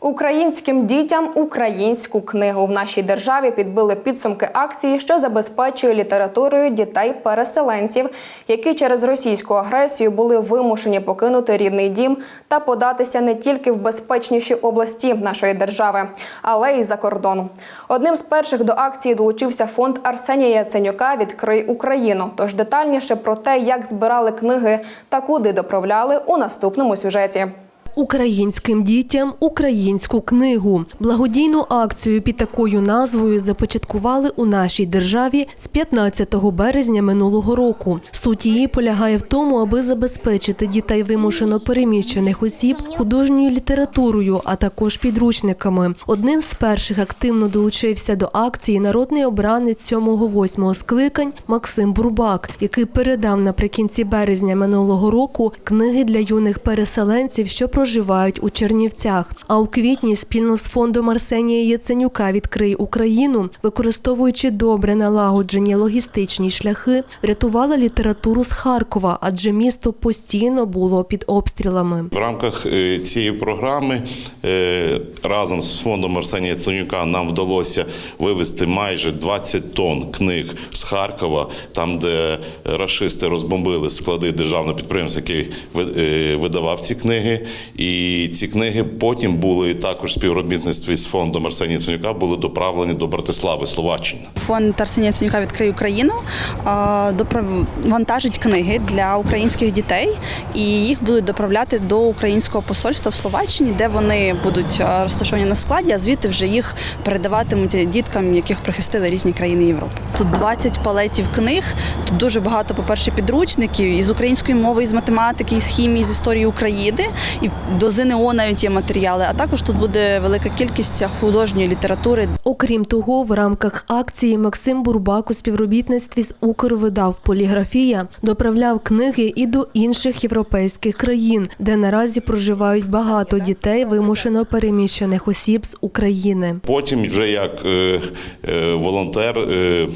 Українським дітям українську книгу в нашій державі підбили підсумки акції, що забезпечує літературою дітей-переселенців, які через російську агресію були вимушені покинути рідний дім та податися не тільки в безпечніші області нашої держави, але й за кордон. Одним з перших до акції долучився фонд Арсенія Яценюка Відкрий Україну. Тож детальніше про те, як збирали книги та куди доправляли у наступному сюжеті. Українським дітям українську книгу. Благодійну акцію під такою назвою започаткували у нашій державі з 15 березня минулого року. Суть її полягає в тому, аби забезпечити дітей вимушено переміщених осіб художньою літературою, а також підручниками. Одним з перших активно долучився до акції народний обранець 7-8 скликань Максим Бурбак, який передав наприкінці березня минулого року книги для юних переселенців, що проживають у Чернівцях. А у квітні спільно з фондом Арсенія Яценюка Відкрий Україну, використовуючи добре налагоджені логістичні шляхи, врятували літературу з Харкова, адже місто постійно було під обстрілами. В рамках е, цієї програми е, разом з фондом Арсенія Яценюка нам вдалося вивезти майже 20 тонн книг з Харкова, там, де рашисти розбомбили склади державного підприємства, який е, видавав ці книги. І ці книги потім були також співробітництві з фондом Арсенія Ценюка були доправлені до Братислави, Словаччина. Фонд Арсенія Ценюка відкриє Україну вантажить книги для українських дітей, і їх будуть доправляти до українського посольства в Словаччині, де вони будуть розташовані на складі, а звідти вже їх передаватимуть діткам, яких прихистили різні країни Європи. Тут 20 палетів книг. Тут дуже багато, по-перше, підручників із української мови, із математики, із хімії, з історії України, і до ЗНО навіть є матеріали. А також тут буде велика кількість художньої літератури, Окрім того, в рамках акції Максим Бурбак у співробітництві з Укрвидав Поліграфія доправляв книги і до інших європейських країн, де наразі проживають багато дітей, вимушено переміщених осіб з України. Потім вже як е, е, волонтер. е,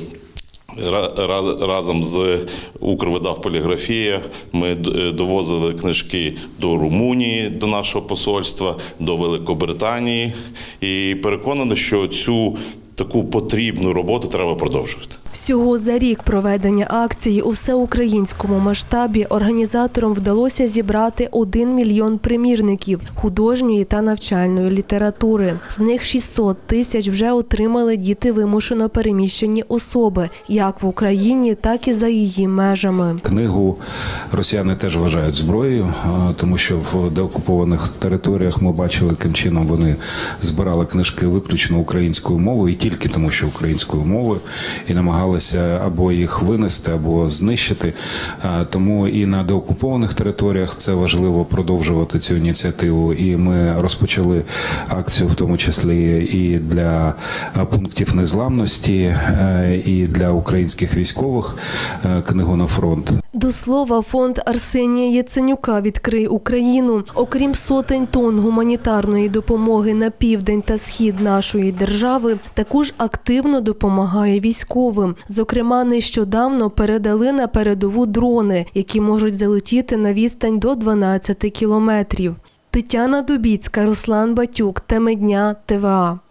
ра- ра- Разом з Укрвидав поліграфія ми довозили книжки до Румунії, до нашого посольства, до Великобританії, і переконаний, що цю таку потрібну роботу треба продовжувати. Всього за рік проведення акції у всеукраїнському масштабі організаторам вдалося зібрати 1 мільйон примірників художньої та навчальної літератури. З них 600 тисяч вже отримали діти вимушено переміщені особи, як в Україні, так і за її межами. Книгу росіяни теж вважають зброєю, тому що в деокупованих територіях ми бачили, яким чином вони збирали книжки виключно українською мовою і тільки тому, що українською мовою, і намагалися або їх винести, або знищити. Тому і на деокупованих територіях це важливо продовжувати цю ініціативу. І ми розпочали акцію, в тому числі і для пунктів незламності, і для українських військових книгу на фронт. До слова, фонд Арсенія Яценюка відкрий Україну. Окрім сотень тонн гуманітарної допомоги на південь та схід нашої держави, також активно допомагає військовим. Зокрема, нещодавно передали на передову дрони, які можуть залетіти на відстань до 12 кілометрів. Тетяна Дубіцька, Руслан Батюк, Теми дня, ТВА.